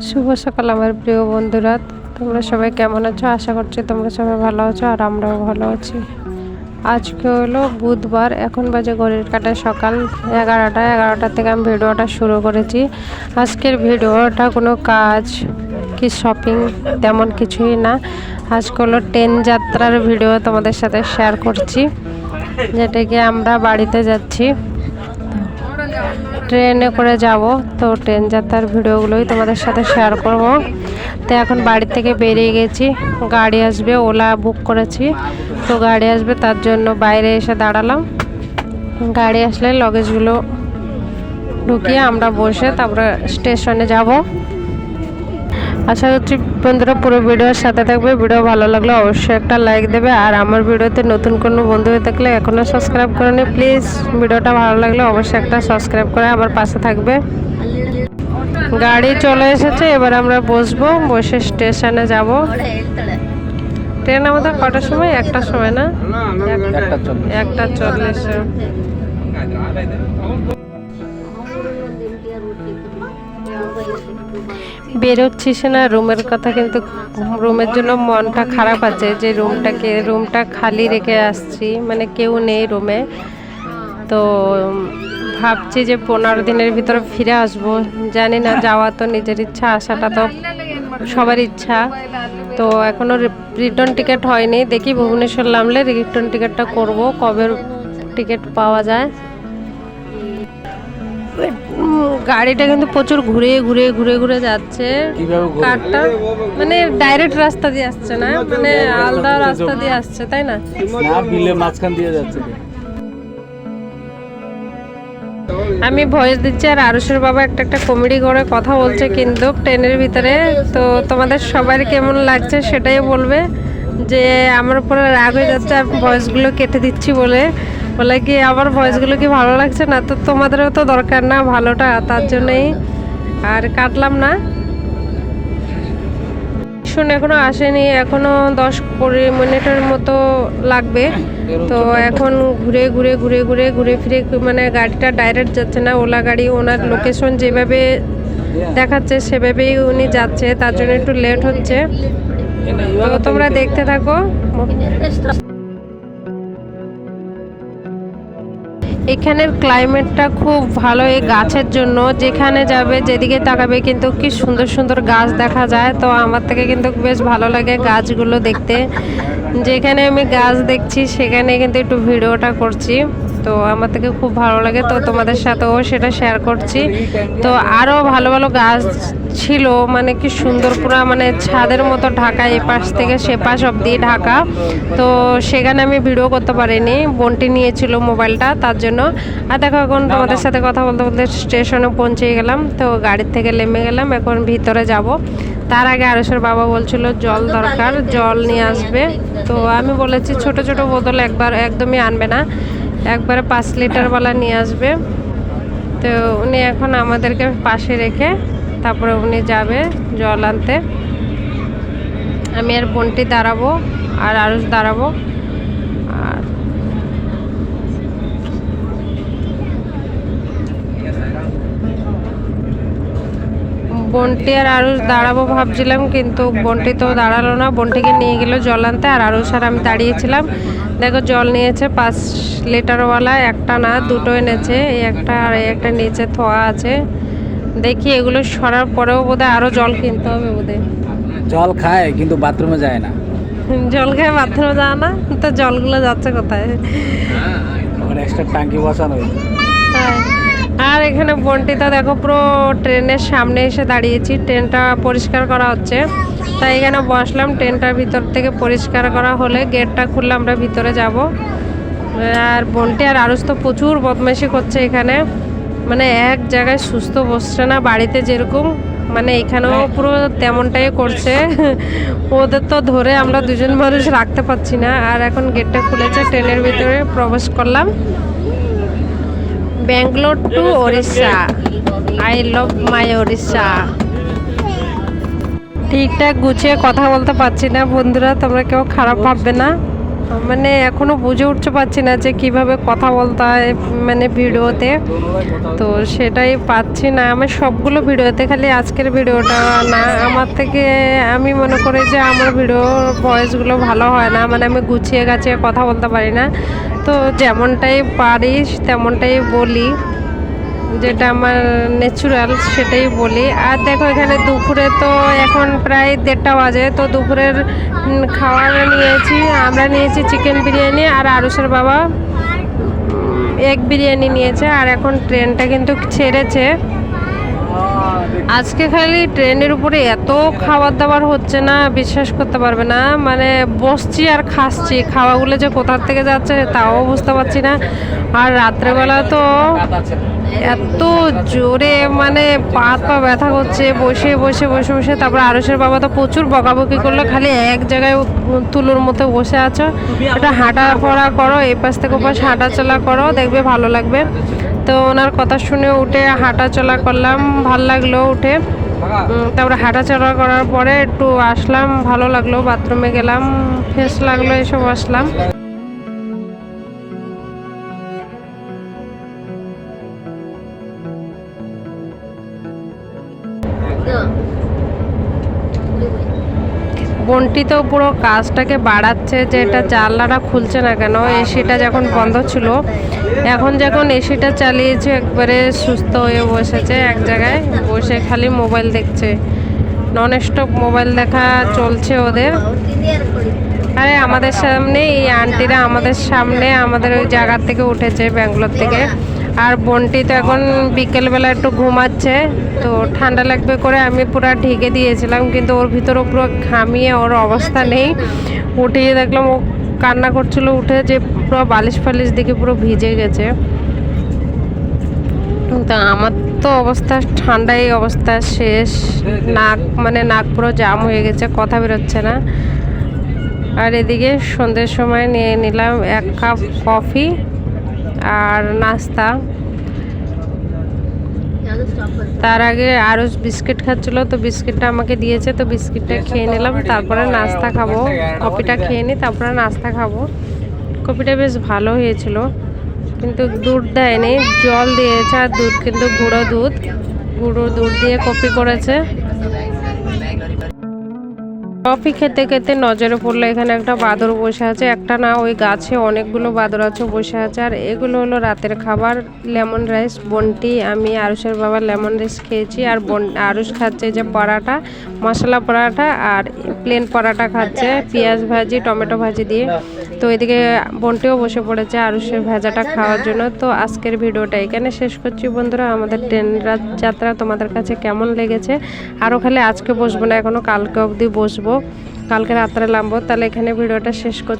শুভ সকাল আমার প্রিয় বন্ধুরা। তোমরা সবাই কেমন আছো? আশা করছি তোমরা সবাই ভালো আছো আর আমরাও ভালো আছি। আজকে হলো বুধবার, এখন বাজে ঘড়ির কাটায় সকাল এগারোটা। এগারোটা থেকে আমি ভিডিওটা শুরু করেছি। আজকের ভিডিওটা কোনো কাজ কি শপিং তেমন কিছুই না। আজকে হলো ট্রেন যাত্রার ভিডিও তোমাদের সাথে শেয়ার করছি। যেটাকে আমরা বাড়িতে যাচ্ছি। ট্রেনে করে যাব। তো ট্রেন যাত্রার ভিডিওগুলোই তোমাদের সাথে শেয়ার করব। তো এখন বাড়ি থেকে বেরিয়ে গেছি। গাড়ি আসবে, ওলা বুক করেছি। তো গাড়ি আসবে, তার জন্য বাইরে এসে দাঁড়ালাম। গাড়ি আসলে লগেজগুলো ঢুকিয়ে আমরা বসে তারপরে স্টেশনে যাব। আশা করছি বন্ধুরা পুরো ভিডিওর সাথে থাকবে। ভিডিও ভালো লাগলে অবশ্যই একটা লাইক দেবে। আর আমার ভিডিওতে নতুন কোনো বন্ধু হয়ে থাকলে এখনও সাবস্ক্রাইব করেনি প্লিজ ভিডিওটা ভালো লাগলে অবশ্যই একটা সাবস্ক্রাইব করে আমার পাশে থাকবে। গাড়ি চলে এসেছে এবার আমরা বসবো বসে স্টেশনে যাব। ট্রেন আমাদের কটার সময়? একটার সময় না? একটা চল্লিশ। বেরোচ্ছিস না, রুমের কথা কিন্তু রুমের জন্য মনটা খারাপ আছে যে রুমটাকে, রুমটা খালি রেখে আসছি মানে কেউ নেই রুমে। তো ভাবছি যে পনেরো দিনের ভিতরে ফিরে আসব। জানি না, যাওয়া তো নিজের ইচ্ছা, আসাটা তো সবার ইচ্ছা। তো এখনও রিটার্ন টিকিট হয়নি। দেখি ভুবনেশ্বর নামলে রিটার্ন টিকিটটা করব, কবে টিকিট পাওয়া যায়। গাড়িটা কিন্তু প্রচুর ঘুরে ঘুরে ঘুরে ঘুরে যাচ্ছে। কারটা মানে ডাইরেক্ট রাস্তা দিয়ে আসছে না? মানে আলাদা রাস্তা দিয়ে আসছে তাই না? বিলে মাঝখান দিয়ে যাচ্ছে। আমি ভয়েস দিচ্ছি আর আরুষের বাবা একটা একটা কমেডি করে কথা বলছে কিন্তু ট্রেনের ভিতরে। তো তোমাদের সবার কেমন লাগছে সেটাই বলবে যে আমার উপরে রাগ হয়ে যাচ্ছে আমি ভয়েসগুলো কেটে দিচ্ছি বলে। বলে কি, আমার ভয়েসগুলো কি ভালো লাগছে না? তো তোমাদেরও তো দরকার না ভালোটা, তার জন্যই আর কাটলাম না। শুন এখনও আসেনি, এখনও দশ কুড়ি মিনিটের মতো লাগবে। তো এখন ঘুরে ঘুরে ঘুরে ঘুরে ঘুরে ফিরে মানে গাড়িটা ডাইরেক্ট যাচ্ছে না, ওলা গাড়ি, ওনার লোকেশন যেভাবে দেখাচ্ছে, সেভাবেই উনি যাচ্ছে, তার জন্য একটু লেট হচ্ছে। তো তোমরা দেখতে থাকো। এখানের ক্লাইমেটটা খুব ভালো এই গাছের জন্য। যেখানে যাবে, যেদিকে তাকাবে কিন্তু কি সুন্দর সুন্দর গাছ দেখা যায়। তো আমার থেকে কিন্তু বেশ ভালো লাগে গাছগুলো দেখতে। যেখানে আমি গাছ দেখছি, সেখানে কিন্তু একটু ভিডিওটা করছি। তো আমার থেকে খুব ভালো লাগে তো তোমাদের সাথেও সেটা শেয়ার করছি। তো আরও ভালো ভালো গাছ ছিল মানে কি সুন্দর পুরো মানে ছাদের মতো ঢাকা এ পাশ থেকে সে পাশ অব্দি ঢাকা। তো সেখানে আমি ভিডিও করতে পারিনি বোনটি নিয়েছিল মোবাইলটা তার জন্য। আর দেখো এখন তোমাদের সাথে কথা বলতে বলতে স্টেশনে পৌঁছে গেলাম তো গাড়ির থেকে নেমে গেলাম এখন ভিতরে যাব। তার আগে আরসের বাবা বলছিল জল দরকার জল নিয়ে আসবে। তো আমি বলেছি ছোট ছোট বোতল একবার একদমই আনবে না। একবারে পাঁচ লিটারওয়ালা নিয়ে আসবে। তো উনি এখন আমাদেরকে পাশে রেখে তারপরে উনি যাবে জল আনতে। আমি আর বোনটি দাঁড়াবো আর আরুষ দাঁড়াবো আর বন্টি আর আরুষ দাঁড়াবো ভাবছিলাম কিন্তু বন্টি তো দাঁড়াল না। বন্টিকে নিয়ে গেল জল আনতে আর আরুষ আর আমি দাঁড়িয়েছিলাম। দেখো জল নিয়েছে পাঁচ লিটারওয়ালা একটা না দুটো এনেছে এই একটা আর এই একটা নিচে থোয়া আছে। দেখি এগুলো সরার পরেও বোধহয় আরও জল কিনতে হবে বোধহয়। জল খায় কিন্তু বাথরুমে যায় না। জল খেয়ে বাথরুমে যায় না? তো জলগুলো যাচ্ছে কোথায়? এক্সট্রা টাঙ্কি বসানো হয়েছে। তাই। আর এখানে বন্টিটা দেখো পুরো ট্রেনের সামনে এসে দাঁড়িয়েছি। ট্রেনটা পরিষ্কার করা হচ্ছে। তাই এখানে বসলাম। ট্রেনটার ভিতর থেকে পরিষ্কার করা হলে গেটটা খুললে আমরা ভিতরে যাব। আর বন্টি আর আরুষ তো প্রচুর বদমাইশি করছে এখানে। মানে এক জায়গায় সুস্থ বসছে না বাড়িতে যেরকম। মানে এখানেও পুরো তেমনটাই করছে। ওদের তো ধরে আমরা দুজন মানুষ রাখতে পারছি না। আর এখন গেটটা খুলেছে ট্রেনের ভিতরে প্রবেশ করলাম। Bangalore to Odisha I love my Odisha ঠিকঠাক গুছিয়ে কথা বলতে পারছি না বন্ধুরা তোমরা কেউ খারাপ ভাববে না। মানে এখনও বুঝে উঠতে পারছি না যে কীভাবে কথা বলতে হয় মানে ভিডিওতে। তো সেটাই পাচ্ছি না। আমার সবগুলো ভিডিওতে খালি আজকের ভিডিওটা না, আমার থেকে আমি মনে করি যে আমার ভিডিও ভয়েসগুলো ভালো হয় না। মানে আমি গুছিয়ে গাছিয়ে কথা বলতে পারি না। তো যেমনটাই পারি তেমনটাই বলি। যেটা আমার ন্যাচুরাল সেটাই বলি। আর দেখো এখানে দুপুরে তো এখন প্রায় দেড়টা বাজে, তো দুপুরের খাবার নিয়েছি, আমরা নিয়েছি চিকেন বিরিয়ানি আর আরুষের বাবা এগ বিরিয়ানি নিয়েছে। আর এখন ট্রেনটা কিন্তু ছেড়েছে। আজকে খালি ট্রেনের উপরে এত খাবার দাবার হচ্ছে না, বিশ্বাস করতে পারবে না। মানে বসছি আর খাচ্ছি, খাওয়াগুলো যে কোথার থেকে যাচ্ছে তাও বুঝতে পারছি না। আর রাত্রেবেলা তো এত জোরে মানে পা পা ব্যথা করছে, বসে বসে বসে বসে, তারপর আরসের বাবা তো প্রচুর বকাবকি করল, খালি এক জায়গায় তুলোর মতো বসে আছো। এটা হাঁটা পড়া করো, এই পাশ থেকে ওপাশ হাঁটা চলা করো, দেখবে ভালো লাগবে। তো ওনার কথা শুনে উঠে হাঁটা চলা করলাম, ভালো লাগল উঠে। তারপরে হাঁটা চলা করার পরে একটু আসলাম, ভালো লাগল, বাথরুমে গেলাম, ফ্রেশ লাগল, এসব আসলাম। বন্টি তো পুরো কাজটাকে বাড়াচ্ছে যে এটা জানলাটা খুলছে না কেন, এসিটা যখন বন্ধ ছিল, এখন যখন এসিটা চালিয়েছে, একবারে সুস্থ হয়ে বসেছে এক জায়গায়, বসে খালি মোবাইল দেখছে। নন স্টপ মোবাইল দেখা চলছে ওদের। আরে আমাদের সামনে এই আন্টিরা আমাদের সামনে আমাদের ওই জায়গা থেকে উঠেছে, ব্যাঙ্গালোর থেকে। আর বোনটি তো এখন বিকেলবেলা একটু ঘুমাচ্ছে, তো ঠান্ডা লাগবে করে আমি পুরো ঢেকে দিয়েছিলাম, কিন্তু ওর ভিতরে পুরো ঘামিয়ে ওর অবস্থা নেই। উঠিয়ে দেখলাম ও কান্না করছিল, উঠে যে পুরো বালিশ ফালিশ দেখে পুরো ভিজে গেছে। তা আমার তো অবস্থা ঠান্ডায় অবস্থা শেষ। নাক মানে নাক পুরো জাম হয়ে গেছে, কথা বেরোচ্ছে না। আর এদিকে সন্ধ্যের সময় নিয়ে নিলাম এক কাপ কফি। আর নাস্তা। তার আগে আরও বিস্কিট খাচ্ছিল তো বিস্কিটটা আমাকে দিয়েছে তো বিস্কিটটা খেয়ে নিলাম তারপরে নাস্তা খাব। কফিটা খেয়ে নিই তারপরে নাস্তা খাব। কফিটা বেশ ভালো হয়েছিল কিন্তু দুধ দেয়নি জল দিয়েছে আর দুধ কিন্তু গুঁড়ো দুধ। গুঁড়ো দুধ দিয়ে কফি করেছে। কফি খেতে খেতে নজরে পড়ল, এখানে একটা বাদর বসে আছে, একটা না, ওই গাছে অনেকগুলো বাদর আছে বসে আছে, আর এগুলো হলো রাতের খাবার, লেমন রাইস, বন্টি, আমি আরুষের বাবা লেমন রাইস খেয়েছি, আর বন, আরুষ খাচ্ছে যে পরাটা, মশলা পরাটা, আর প্লেন পরাটা খাচ্ছে, পেঁয়াজ ভাজি, টমেটো ভাজি দিয়ে, তো এদিকে বন্টিও বসে পড়েছে আরুষের ভাজাটা খাওয়ার জন্য, তো আজকের ভিডিওটা এখানে শেষ করছি বন্ধুরা, আমাদের ট্রেন যাত্রা তোমাদের কাছে কেমন লেগেছে, আরও খালি আজকে বসবো না এখনও কালকে অবধি বসবো। কালকে রাত্রে নামবো। তাহলে এখানে ভিডিওটা শেষ কর